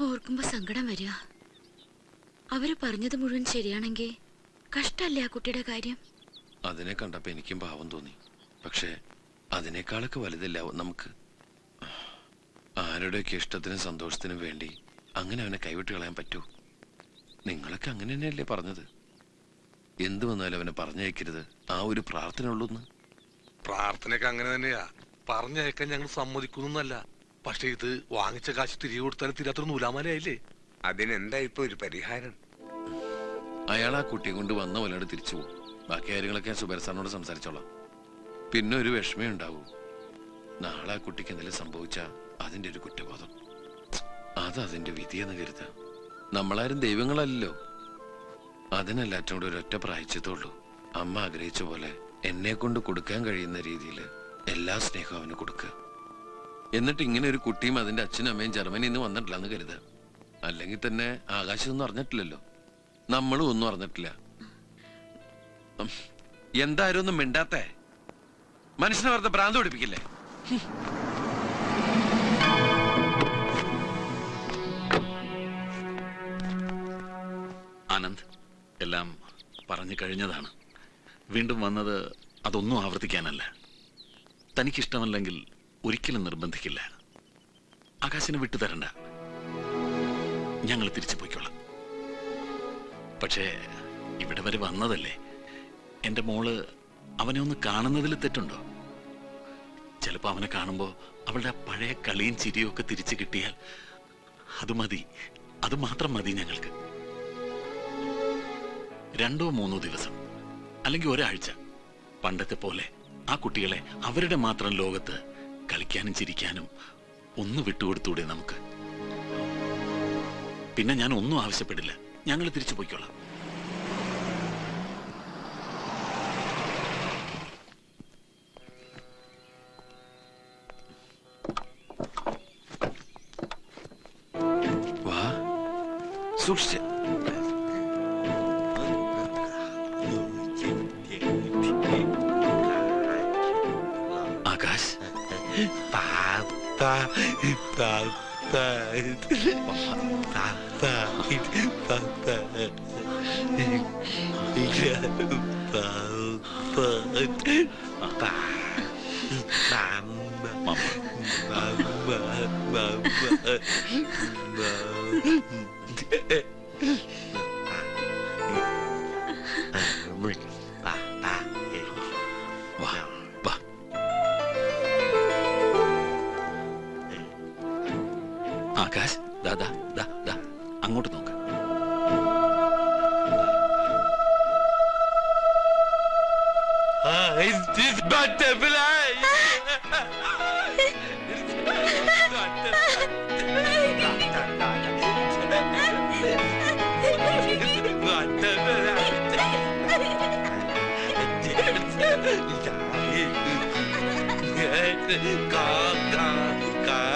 ഓർക്കുമ്പോ സങ്കടം വരിക. അവർ പറഞ്ഞത് മുഴുവൻ ശരിയാണെങ്കിൽ കഷ്ടല്ലേ ആ കുട്ടിയുടെ കാര്യം? അതിനെ കണ്ടപ്പോ എനിക്കും ഭാവം തോന്നി. പക്ഷേ അതിനേക്കാളൊക്കെ വലുതല്ല നമുക്ക്? ആരുടെയൊക്കെ ഇഷ്ടത്തിനും സന്തോഷത്തിനും വേണ്ടി അങ്ങനെ അവനെ കൈവിട്ട് കളയാൻ പറ്റൂ? നിങ്ങളൊക്കെ അങ്ങനെ തന്നെയല്ലേ പറഞ്ഞത്? എന്ത് വന്നാലും അവനെ പറഞ്ഞയക്കരുത്. ആ ഒരു പ്രാർത്ഥന ഉള്ളൂന്ന് പ്രാർത്ഥനയൊക്കെ അങ്ങനെ തന്നെയാ. പറഞ്ഞയക്കാൻ ഞങ്ങൾ സമ്മതിക്കുന്നല്ല പക്ഷെ ഇത് വാങ്ങിച്ച കാശ് തിരികെ കൊടുത്താലും തീരാത്തൊരു നൂലാമാലയായില്ലേ? അതിനെന്താ ഇപ്പൊ ഒരു പരിഹാരം? അയാൾ ആ കുട്ടിയെ കൊണ്ട് വന്ന പോലെയാണ് തിരിച്ചു പോകും. ബാക്കി കാര്യങ്ങളൊക്കെ ഞാൻ സുബേർ സാറിനോട് സംസാരിച്ചോളാം. പിന്നെ ഒരു വിഷമേ ഉണ്ടാവൂ. നാളെ ആ കുട്ടിക്ക് എന്തെങ്കിലും സംഭവിച്ച അതിന്റെ ഒരു കുറ്റബോധം. അത് അതിന്റെ വിധിയെന്ന് കരുത. നമ്മളാരും ദൈവങ്ങളല്ലോ അതിനെല്ലാറ്റും കൂടെ ഒരൊറ്റ പ്രായച്ചതുള്ളൂ അമ്മ ആഗ്രഹിച്ച പോലെ എന്നെ കൊണ്ട് കൊടുക്കാൻ കഴിയുന്ന രീതിയിൽ എല്ലാ സ്നേഹവും അവന് കൊടുക്കുക എന്നിട്ട് ഇങ്ങനെ ഒരു കുട്ടിയും അതിന്റെ അച്ഛനും അമ്മയും ജർമ്മനിയിൽ നിന്ന് വന്നിട്ടില്ല എന്ന് കരുതുക. അല്ലെങ്കിൽ തന്നെ ആകാശമൊന്നും അറിഞ്ഞിട്ടില്ലല്ലോ. നമ്മളും ഒന്നും അറിഞ്ഞിട്ടില്ല. എന്തായാലും ഒന്നും മിണ്ടാത്തേ? മനുഷ്യനെ വെറുതെ ഭ്രാന്ത് പിടിപ്പിക്കില്ലേ? ആനന്ദ് എല്ലാം പറഞ്ഞു കഴിഞ്ഞതാണ്. വീണ്ടും വന്നത് അതൊന്നും ആവർത്തിക്കാനല്ല. തനിക്കിഷ്ടമല്ലെങ്കിൽ ഒരിക്കലും നിർബന്ധിക്കില്ല. ആകാശിനെ വിട്ടുതരണ്ട ഞങ്ങൾ തിരിച്ചു പോയിക്കോളാം. പക്ഷേ ഇവിടെ വരെ വന്നതല്ലേ? എന്റെ മോൾ അവനെ ഒന്ന് കാണുന്നതിൽ തെറ്റുണ്ടോ? ചിലപ്പോൾ അവനെ കാണുമ്പോൾ അവളുടെ പഴയ കളിയും ചിരിയും ഒക്കെ തിരിച്ചു കിട്ടിയാൽ അത് മതി. അത് മാത്രം മതി ഞങ്ങൾക്ക്. രണ്ടോ മൂന്നോ ദിവസം അല്ലെങ്കിൽ ഒരാഴ്ച പണ്ടത്തെ പോലെ ആ കുട്ടികളെ അവരുടെ മാത്രം ലോകത്ത് കളിക്കാനും ചിരിക്കാനും ഒന്ന് വിട്ടുകൊടുത്തൂടെ നമുക്ക്? പിന്നെ ഞാൻ ഒന്നും ആവശ്യപ്പെടില്ല. ഞങ്ങൾ തിരിച്ചു പോയിക്കോളാം. സൂക്ഷിച്ച്. Mama. Mama. أنت بالعين Got, got, got.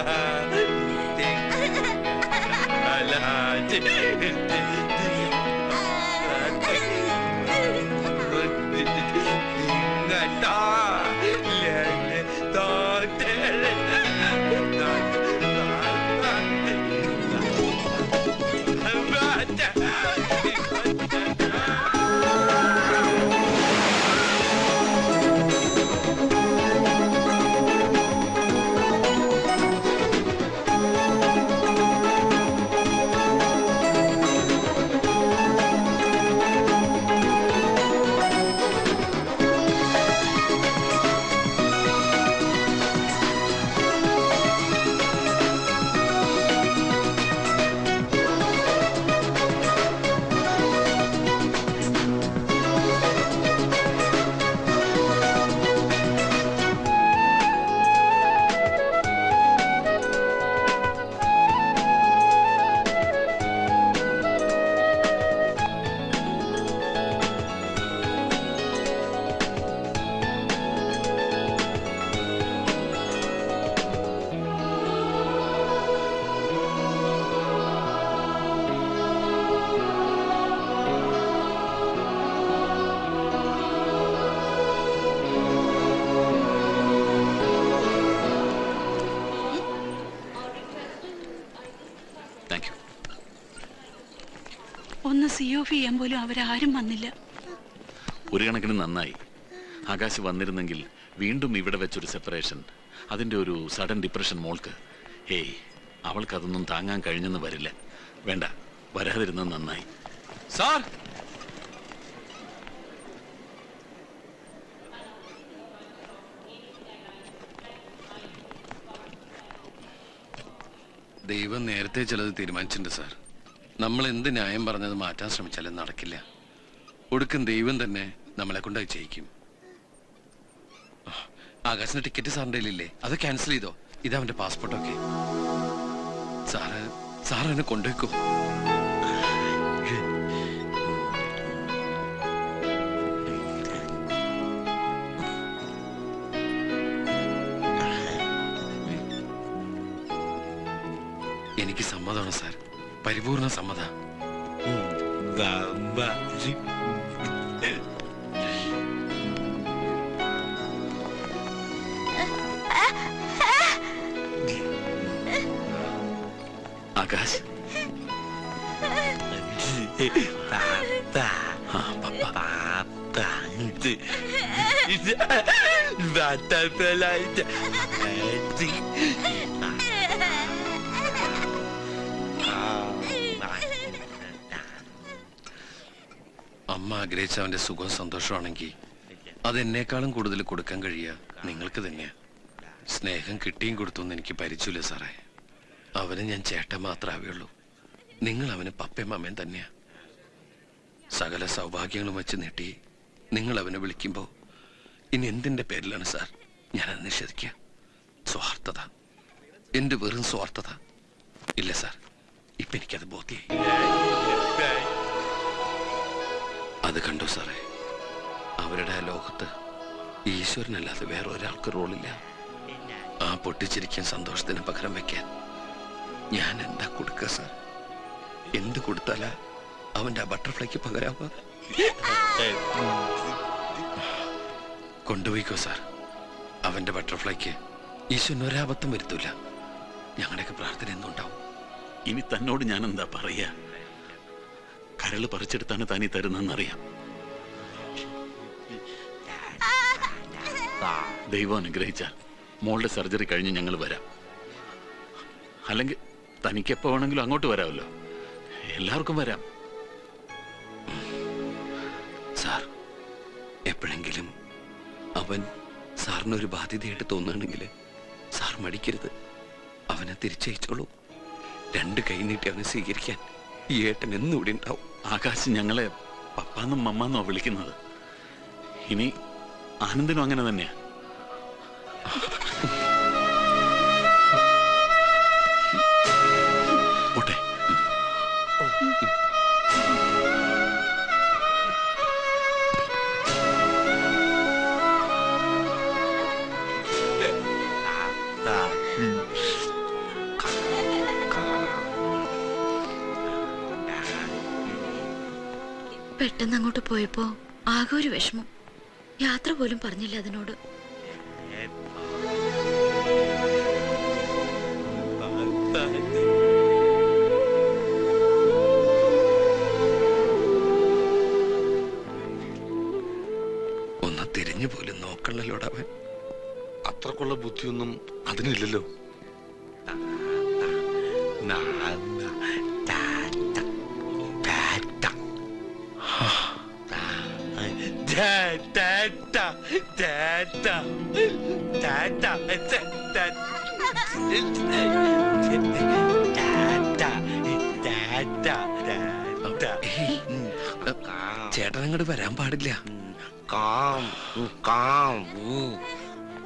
See off ചെയ്യാൻ പോലും അവരാരും വന്നില്ല. ഒരു കണക്കിന് നന്നായി. ആകാശ് വന്നിരുന്നെങ്കിൽ വീണ്ടും ഇവിടെ വെച്ചൊരു സെപ്പറേഷൻ അതിന്റെ ഒരു സഡൻ ഡിപ്രഷൻ മോൾക്ക്. ഏയ് അവൾക്കതൊന്നും താങ്ങാൻ കഴിഞ്ഞെന്ന് വരില്ല. വേണ്ട വരാതിരുന്നത് നന്നായി. സാർ! ദൈവം നേരത്തെ ചിലത് തീരുമാനിച്ചിട്ടുണ്ട് സാർ. നമ്മൾ എന്ത് ന്യായം പറഞ്ഞത് മാറ്റാൻ ശ്രമിച്ചാലും നടക്കില്ല. ഒടുക്കും ദൈവം തന്നെ നമ്മളെ കൊണ്ട് ജയിക്കും ആകാശിന്റെ ടിക്കറ്റ് സാറിന്റെ കയ്യിലില്ലേ? അത് ക്യാൻസൽ ചെയ്തോ? ഇത് അവന്റെ പാസ്പോർട്ടൊക്കെ. സാറ് സാർ എന്നെ എനിക്ക് സമ്മതമാണ് സാർ? പരിപൂർണ സമ്മത. ആകാശ്? ആ പപ്പ. അമ്മ ആഗ്രഹിച്ച അവന്റെ സുഖവും സന്തോഷമാണെങ്കിൽ അതെന്നേക്കാളും കൂടുതൽ കൊടുക്കാൻ കഴിയുക നിങ്ങൾക്ക് തന്നെയാ. സ്നേഹം കിട്ടിയും കൊടുത്തൊന്നും എനിക്ക് പരിചയമില്ല സാറേ. അവന് ഞാൻ ചേട്ടൻ മാത്രമേ നിങ്ങൾ അവന് പപ്പയും അമ്മയും തന്നെയാ. സകല സൗഭാഗ്യങ്ങളും വെച്ച് നീട്ടി നിങ്ങൾ അവനെ വിളിക്കുമ്പോൾ ഇനി എന്തിന്റെ പേരിലാണ് സാർ ഞാനത് നിഷേധിക്കുക? സ്വാർത്ഥത. എന്റെ വെറും സ്വാർത്ഥത. ഇല്ല സാർ ഇപ്പൊ എനിക്കത് ബോധ്യായി. അത് കണ്ടു സാറേ? അവരുടെ ആ ലോകത്ത് ഈശ്വരനല്ലാതെ വേറെ ഒരാൾക്ക് റോളില്ല. ആ പൊട്ടിച്ചിരിക്കാൻ സന്തോഷത്തിന് പകരം വെക്കാൻ ഞാൻ എന്താ കൊടുക്ക സാർ? എന്ത് കൊടുത്താലാ അവന്റെ ആ ബട്ടർഫ്ലൈക്ക് പകരാവ കൊണ്ടുപോയിക്കോ സാർ. അവന്റെ ബട്ടർഫ്ലൈക്ക് ഈശ്വരൻ ഒരാപത്തും വരുത്തൂല. ഞങ്ങളുടെയൊക്കെ പ്രാർത്ഥന എന്തുണ്ടാവും? ഇനി തന്നോട് ഞാൻ എന്താ പറയാ? കരൾ പറിച്ചെടുത്താണ് താനീ തരുന്നറിയാം ദൈവം അനുഗ്രഹിച്ചാൽ മോളുടെ സർജറി കഴിഞ്ഞ് ഞങ്ങൾ വരാം. അല്ലെങ്കിൽ തനിക്കെപ്പോ വേണമെങ്കിലും അങ്ങോട്ട് വരാമല്ലോ. എല്ലാവർക്കും വരാം. സാർ എപ്പോഴെങ്കിലും അവൻ സാറിനൊരു ബാധ്യതയായിട്ട് തോന്നുകയാണെങ്കിൽ സാർ മടിക്കരുത്. അവനെ തിരിച്ചയച്ചോളൂ. രണ്ട് കൈ നീട്ടി അവനെ സ്വീകരിക്കാൻ. ഈ ഏട്ടൻ എന്നും ഇവിടെ ഉണ്ടാവും. ആകാശ് ഞങ്ങളെ പപ്പാന്നും മമ്മാന്നോ വിളിക്കുന്നത്. ഇനി ആനന്ദിനും അങ്ങനെ തന്നെയാ. പെട്ടെന്ന് അങ്ങോട്ട് പോയപ്പോ ആകെ ഒരു വിഷമം. യാത്ര പോലും പറഞ്ഞില്ല അതിനോട്. ഒന്ന് തിരിഞ്ഞു പോലും നോക്കണല്ലോടവൻ അത്രക്കുള്ള ബുദ്ധിയൊന്നും അതിനില്ലല്ലോ. ഏയ്, ചേട്ടൻ അങ്ങോട്ട് വരാൻ പാടില്ല. കാം കാം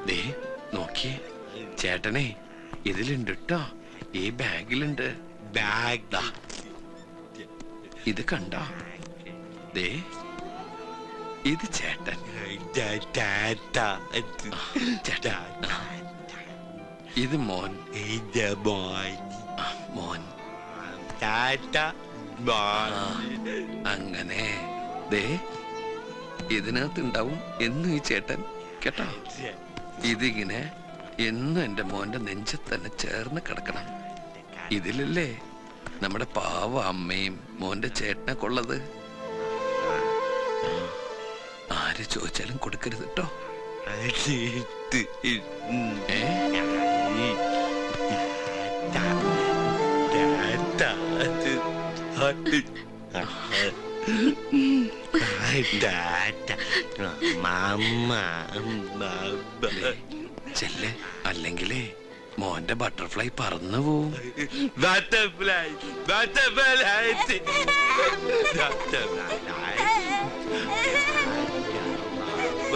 ദേ നോക്കിയേ. ചേട്ടനെ ഇതിലുണ്ട് കേട്ടോ ഈ ബാഗിലുണ്ട്. ബാഗ് ഇത് കണ്ടോ? ദേ. ഇത് ചേട്ടൻ. ഇത് മോൻ. മോൻ. അങ്ങനെ. ദേ ഇതിനകത്ത് ഉണ്ടാവും എന്ന് ഈ ചേട്ടൻ. കേട്ടോ? ഇതിങ്ങനെ എന്നും എന്റെ മോന്റെ നെഞ്ചത്ത് തന്നെ ചേർന്ന് കിടക്കണം. ഇതിലല്ലേ നമ്മുടെ പാവ അമ്മയും മോന്റെ ചേട്ടനെ കൊള്ളത് ആര് ചോദിച്ചാലും കൊടുക്കരുത് കേട്ടോ ചെല്ലേ അല്ലെങ്കിലേ മോന്റെ ബട്ടർഫ്ലൈ പറന്നു പോവും. Butterfly butterfly